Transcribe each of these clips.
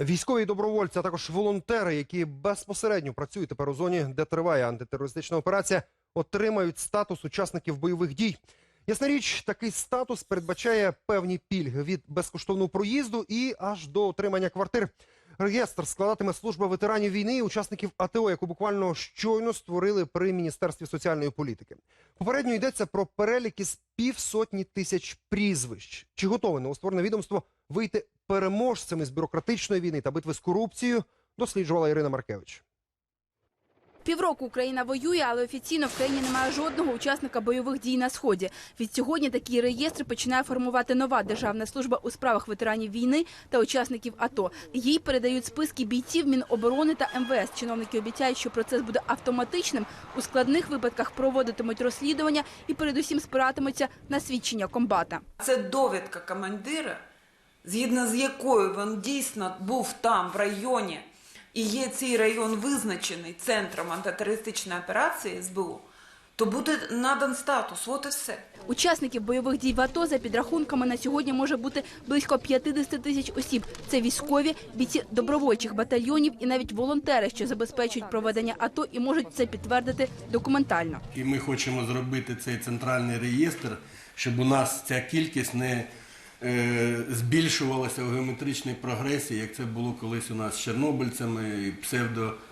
Військові добровольці, а також волонтери, які безпосередньо працюють тепер у зоні, де триває антитерористична операція, отримають статус учасників бойових дій. Ясна річ, такий статус передбачає певні пільги від безкоштовного проїзду і аж до отримання квартир. Реєстр складатиме служба ветеранів війни і учасників АТО, яку буквально щойно створили при міністерстві соціальної політики. Попередньо йдеться про перелік із півсотні тисяч прізвищ. Чи готове новостворене відомство вийти переможцями з бюрократичної війни та битви з корупцією? Досліджувала Ірина Маркевич. Півроку Україна воює, але офіційно в країні немає жодного учасника бойових дій на сході. Від сьогодні такі реєстри починає формувати нова державна служба у справах ветеранів війни та учасників АТО. Їй передають списки бійців Міноборони та МВС. Чиновники обіцяють, що процес буде автоматичним. У складних випадках проводитимуть розслідування і передусім спиратимуться на свідчення комбата. Це довідка командира, згідно з якою він дійсно був там, в районі, і є цей район визначений центром антитерористичної операції СБУ, то буде надан статус. От і все. Учасників бойових дій в АТО за підрахунками на сьогодні може бути близько 50 тисяч осіб. Це військові, бійці добровольчих батальйонів і навіть волонтери, що забезпечують проведення АТО і можуть це підтвердити документально. І ми хочемо зробити цей центральний реєстр, щоб у нас ця кількість не збільшувалася в геометричній прогресії, як це було колись у нас з чорнобильцями і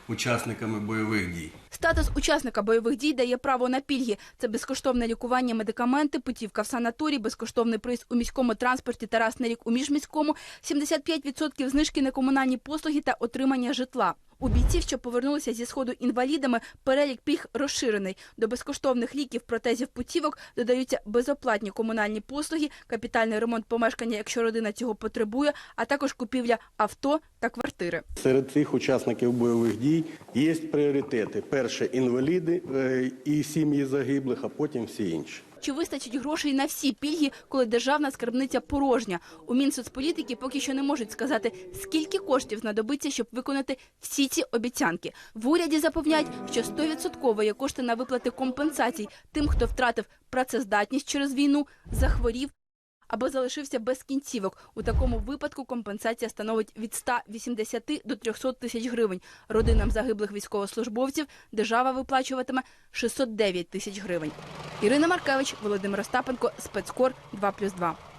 псевдоучасниками бойових дій. Статус учасника бойових дій дає право на пільги. Це безкоштовне лікування, медикаменти, путівка в санаторій, безкоштовний приїзд у міському транспорті та раз на рік у міжміському, 75% знижки на комунальні послуги та отримання житла. У бійців, що повернулися зі сходу інвалідами, перелік пільг розширений. До безкоштовних ліків, протезів, путівок додаються безоплатні комунальні послуги, капітальний ремонт помешкання, якщо родина цього потребує, а також купівля авто та квартири. Серед цих учасників бойових дій є пріоритети: перше інваліди е, і сім'ї загиблих, а потім всі інші. Чи вистачить грошей на всі пільги, коли державна скарбниця порожня? У Мінсоцполітики поки що не можуть сказати, скільки коштів знадобиться, щоб виконати всі ці обіцянки. В уряді запевняють, що 100% є кошти на виплати компенсацій тим, хто втратив працездатність через війну, захворів або залишився без кінцівок. У такому випадку компенсація становить від 180 до 300 тисяч гривень. Родинам загиблих військовослужбовців держава виплачуватиме 609 тисяч гривень. Ірина Маркевич, Володимир Остапенко, спецкор 2+,2.